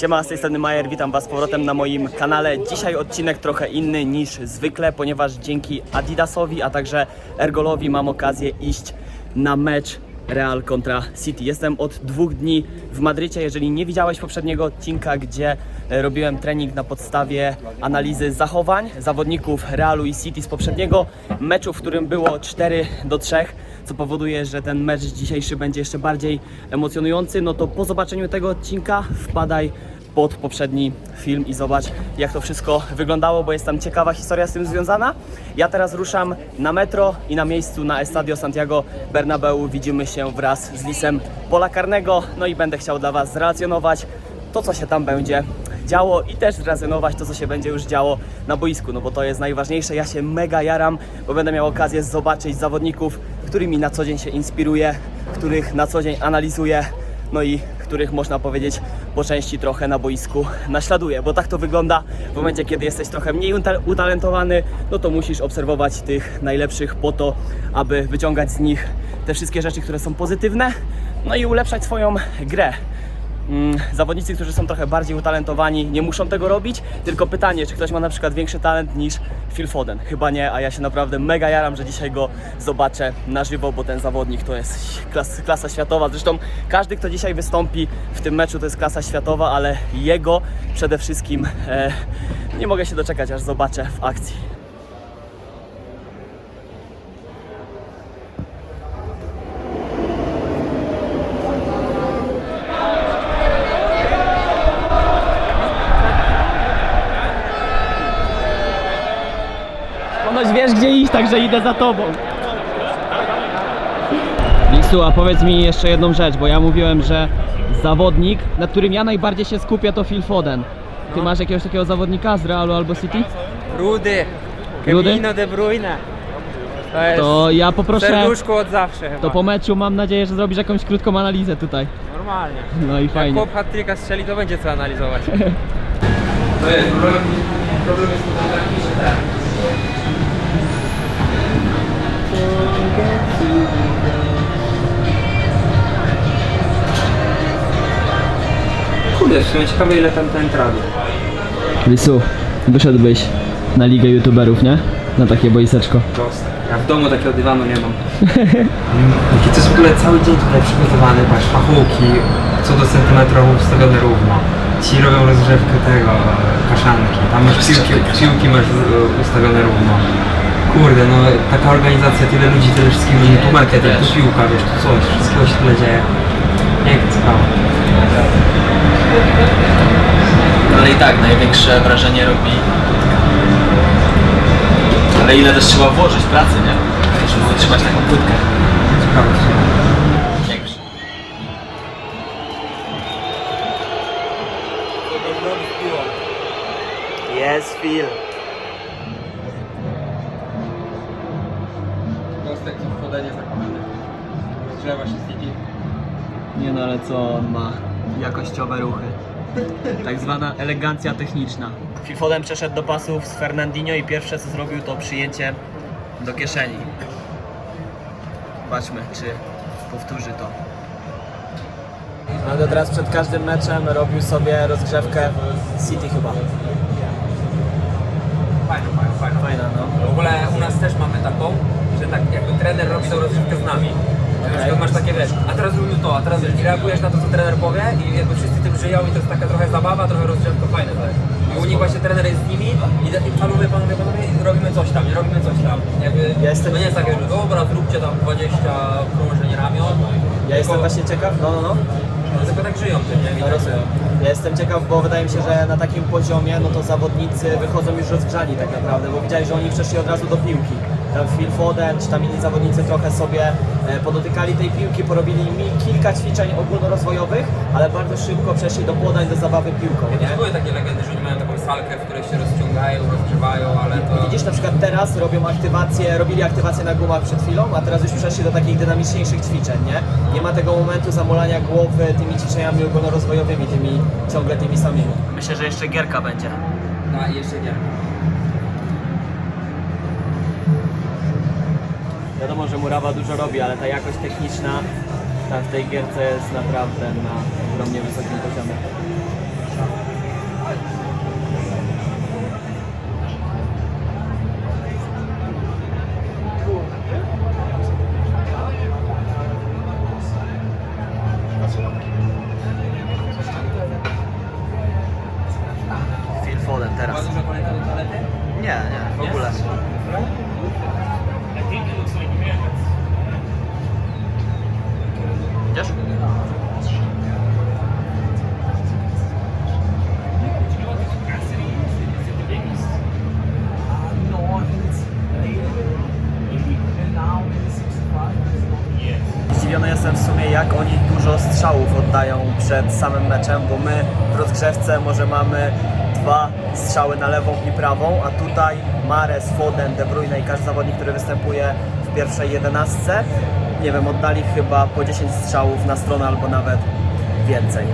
Siema, z tej strony Majer, witam Was z powrotem na moim kanale. Dzisiaj odcinek trochę inny niż zwykle, ponieważ dzięki Adidasowi, a także Ergolowi mam okazję iść na mecz Real kontra City. Jestem od dwóch dni w Madrycie. Jeżeli nie widziałeś poprzedniego odcinka, gdzie e, robiłem trening na podstawie analizy zachowań zawodników Realu i City z poprzedniego meczu, w którym było 4 do 3, co powoduje, że ten mecz dzisiejszy będzie jeszcze bardziej emocjonujący, no to po zobaczeniu tego odcinka wpadaj pod poprzedni film i zobacz jak to wszystko wyglądało, bo jest tam ciekawa historia z tym związana. Ja teraz ruszam na metro i na miejscu na Estadio Santiago Bernabeu widzimy się wraz z Lisem Pola Karnego, no i będę chciał dla Was zrelacjonować to, co się tam będzie działo i też zrezygnować to, co się będzie już działo na boisku, no bo to jest najważniejsze. Ja się mega jaram, bo będę miał okazję zobaczyć zawodników, którymi na co dzień się inspiruję, których na co dzień analizuję, no i których można powiedzieć po części trochę na boisku naśladuję, bo tak to wygląda w momencie, kiedy jesteś trochę mniej uta- utalentowany, no to musisz obserwować tych najlepszych po to, aby wyciągać z nich te wszystkie rzeczy, które są pozytywne, no i ulepszać swoją grę. Mm, zawodnicy, którzy są trochę bardziej utalentowani, nie muszą tego robić. Tylko pytanie, czy ktoś ma na przykład większy talent niż Phil Foden? Chyba nie, a ja się naprawdę mega jaram, że dzisiaj go zobaczę na żywo, bo ten zawodnik to jest klas, klasa światowa. Zresztą każdy, kto dzisiaj wystąpi w tym meczu, to jest klasa światowa, ale jego przede wszystkim e, nie mogę się doczekać, aż zobaczę w akcji. Ponoć wiesz gdzie iść, także idę za tobą. Lisu, a powiedz mi jeszcze jedną rzecz, bo ja mówiłem, że zawodnik, na którym ja najbardziej się skupię to Phil Foden. Ty masz jakiegoś takiego zawodnika z Realu albo City? Rudy. Rudy? Kevino De Bruyne. To jest To ja poproszę, serduszko od zawsze chyba. to po meczu mam nadzieję, że zrobisz jakąś krótką analizę tutaj. Normalnie. No i Jak fajnie. chłop hat strzeli, to będzie co analizować. To jest problem, problem jest taki, Kurde, w sumie ciekawe ile tam ten tradu. Lisu, wyszedłbyś na ligę youtuberów, nie? Na takie boiseczko. Proste. Ja w domu takiego dywanu nie mam. Jaki to jest w ogóle cały dzień tutaj przygotowany, patrz, pachołki co do centymetrów ustawione równo. Ci robią rozgrzewkę tego, e, kaszanki, tam masz piłki, piłki masz e, ustawione równo. Kurde, no taka organizacja, tyle ludzi, tyle wszystkiego, no tu marketing, tu piłka, wiesz, tu coś, wszystkiego się tyle dzieje. Piękna sprawa. Ale i tak największe wrażenie robi. Ale ile też trzeba włożyć pracy, nie? Żeby utrzymać taką płytkę. Ciekawe. Większe. Jest Phil. Kostek w podanie zakochany. Rozgrzewa się z nimi. Nie no, ale co on ma? Jakościowe ruchy. Tak zwana elegancja techniczna. Phil Foden przeszedł do pasów z Fernandinho i pierwsze co zrobił to przyjęcie do kieszeni. Zobaczmy, czy powtórzy to. No to teraz przed każdym meczem robił sobie rozgrzewkę City chyba. Fajna, fajna, fajna. Fajna, no. W ogóle u nas też mamy taką, że tak jakby trener robi tą rozgrywkę z nami. Że na przykład masz takie wiesz, a teraz zrobił to, a teraz wiesz, i reagujesz na to, co trener powie i jakby wszyscy tym żyją i to jest taka trochę zabawa, trochę rozgrzewka fajne to jest. I u nich właśnie trener jest z nimi i, i panowie, panowie, panowie, i robimy coś tam, nie robimy coś tam. Jakby, Ja jestem- To nie jest takie, że dobra, zróbcie tam 20 krążeń ramion. Ja jestem właśnie ciekaw, no no no. Tylko tak żyją tym, nie? I No tak- rozumiem. Ja jestem ciekaw, bo wydaje mi się, że na takim poziomie, no to zawodnicy wychodzą już rozgrzani tak naprawdę, bo widziałeś, że oni przeszli od razu do piłki. Tam Phil Foden, czy tam inni zawodnicy trochę sobie e, podotykali tej piłki, porobili mi kilka ćwiczeń ogólnorozwojowych, ale bardzo szybko przeszli do podań, do zabawy piłką, nie? były takie legendy, że oni mają taką salkę, w której się rozciągają, rozgrzewają, ale to... Widzisz, na przykład teraz robią aktywację, robili aktywację na gumach przed chwilą, a teraz już przeszli do takich dynamiczniejszych ćwiczeń, nie? Nie ma tego momentu zamulania głowy tymi ćwiczeniami ogólnorozwojowymi, tymi ciągle tymi samymi. Myślę, że jeszcze gierka będzie. I jeszcze nie. Wiadomo, że Murawa dużo robi, ale ta jakość techniczna tam w tej gierce jest naprawdę na ogromnie wysokim poziomie. Jak oni dużo strzałów oddają przed samym meczem, bo my w rozgrzewce może mamy dwa strzały na lewą i prawą, a tutaj Mares, Foden, De Bruyne i każdy zawodnik, który występuje w pierwszej jedenastce, nie wiem, oddali chyba po 10 strzałów na stronę albo nawet więcej.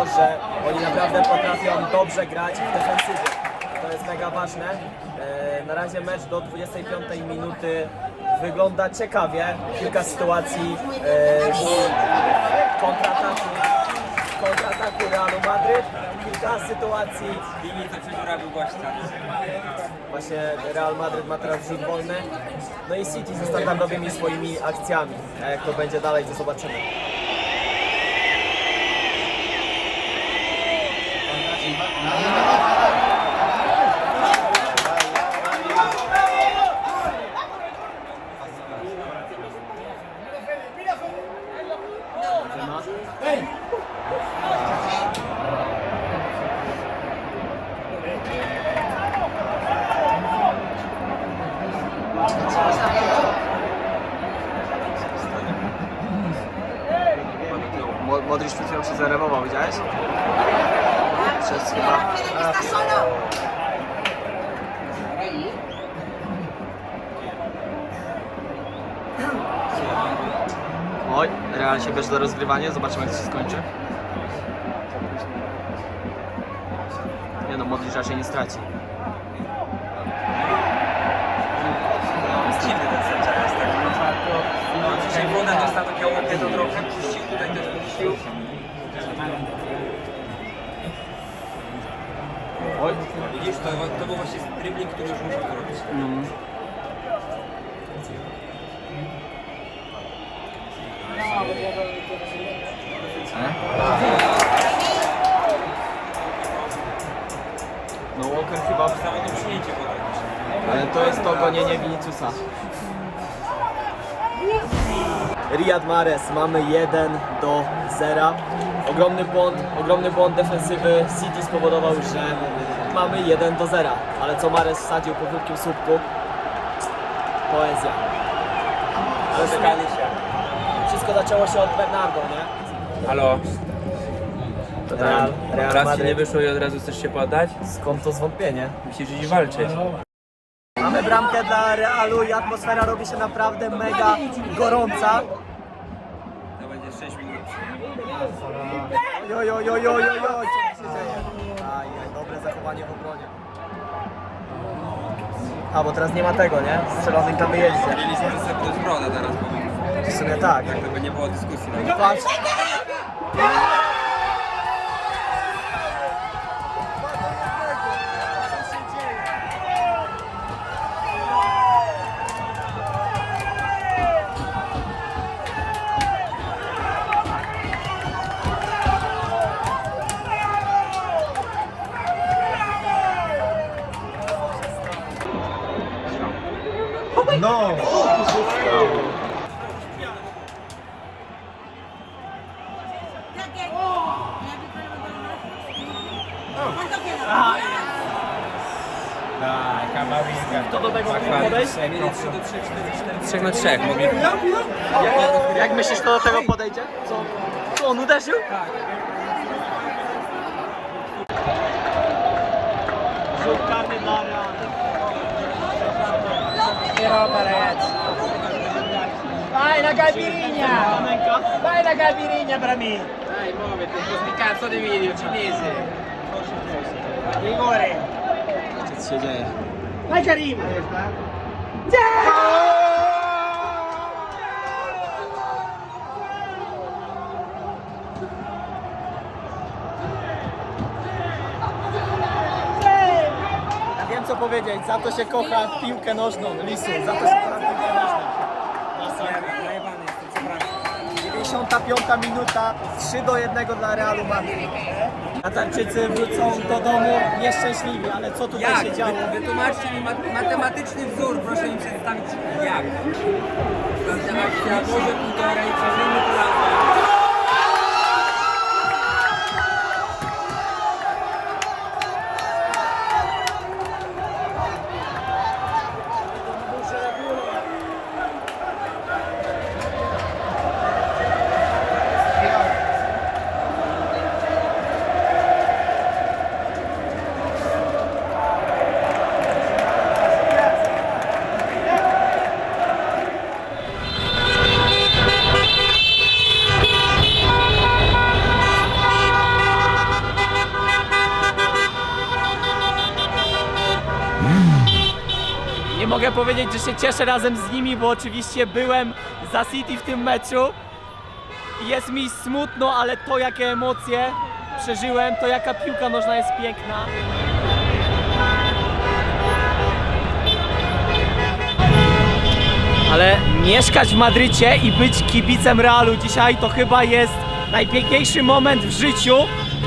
To, że oni naprawdę potrafią dobrze grać w defensywie. To jest mega ważne. E, Na razie mecz do 25 minuty wygląda ciekawie. Kilka sytuacji e, kontrataku, kontrataku Realu Madryt. Kilka sytuacji Winnica przedziurawił gościa. Właśnie Real Madryt ma teraz rzut wolny. No i City ze standardowymi swoimi akcjami. A jak to będzie dalej, to zobaczymy. Mo- Modric przed chwilą się zaremował, widziałeś? Przez chyba... Oj, Real się bierze za rozgrywanie, zobaczymy jak to się skończy. Nie no, Modric raczej nie straci. Jest dziwny ten sędzia jest tak. No, dzisiaj Foden dostał takiego łokieta trochę, puścił tutaj też puścił. Oj. Widzisz, to, to był właśnie dribbling, który już musiał zrobić. No Walker chyba... Samo to przyjęcie podać. Ale to jest to gonienie Viniciusa. Riyad Mahrez, mamy 1 do 0. Ogromny błąd, ogromny błąd defensywy City spowodował, że mamy 1 do 0. Ale co Mahrez wsadził po krótkim słupku? Poezja. Ale sumie się. wszystko zaczęło się od Bernardo, nie? Halo, Real, Real raz ci nie Madryt. wyszło i od razu chcesz się poddać? Skąd to zwątpienie? Musisz iść walczyć. Mamy bramkę dla Realu i atmosfera robi się naprawdę mega gorąca. To będzie 6 minut. Oj, oj, oj, oj, oj, oj, co się dzieje? Ajaj, dobre zachowanie w obronie. A, bo teraz nie ma tego, nie? Strzelonych na wyjeździe. Mieliśmy sobie podać brodę teraz, bo W sumie tak. tak to by nie było dyskusji. No. Patrz. Kto do tego mógł podejść? 3 na 3 mogli. Jak myślisz, kto do tego podejdzie? Co? Co, on uderzył? Rzut karny dla Realu. Vai la caipirinha! Vai la caipirinha pra mim! Dai, muoviti, con sti cazzo di video cinese. Rigore! Co się dzieje? Vai Karim! Ja wiem co powiedzieć, za to się kocha piłkę nożną, Lisu, za to się 55 minuta, 3 do 1 dla Realu Madryt. Katarczycy wrócą do domu nieszczęśliwi, ale co tutaj Jak? się działo? Wytłumaczcie mi mat- matematyczny wzór, proszę mi przedstawić jak. Konserwacja, może półtorej, przeżyjmy to powiedzieć, że się cieszę razem z nimi, bo oczywiście byłem za City w tym meczu. Jest mi smutno, ale to jakie emocje przeżyłem, to jaka piłka nożna jest piękna. Ale mieszkać w Madrycie i być kibicem Realu dzisiaj to chyba jest najpiękniejszy moment w życiu,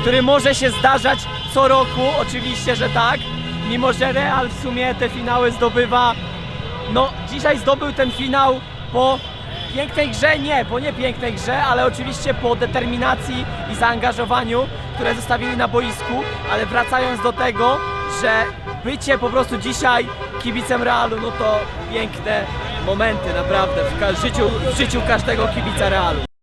który może się zdarzać co roku, oczywiście, że tak. Mimo, że Real w sumie te finały zdobywa, no dzisiaj zdobył ten finał po pięknej grze, nie, po nie pięknej grze, ale oczywiście po determinacji i zaangażowaniu, które zostawili na boisku, ale wracając do tego, że bycie po prostu dzisiaj kibicem Realu, no to piękne momenty naprawdę w życiu, w życiu każdego kibica Realu.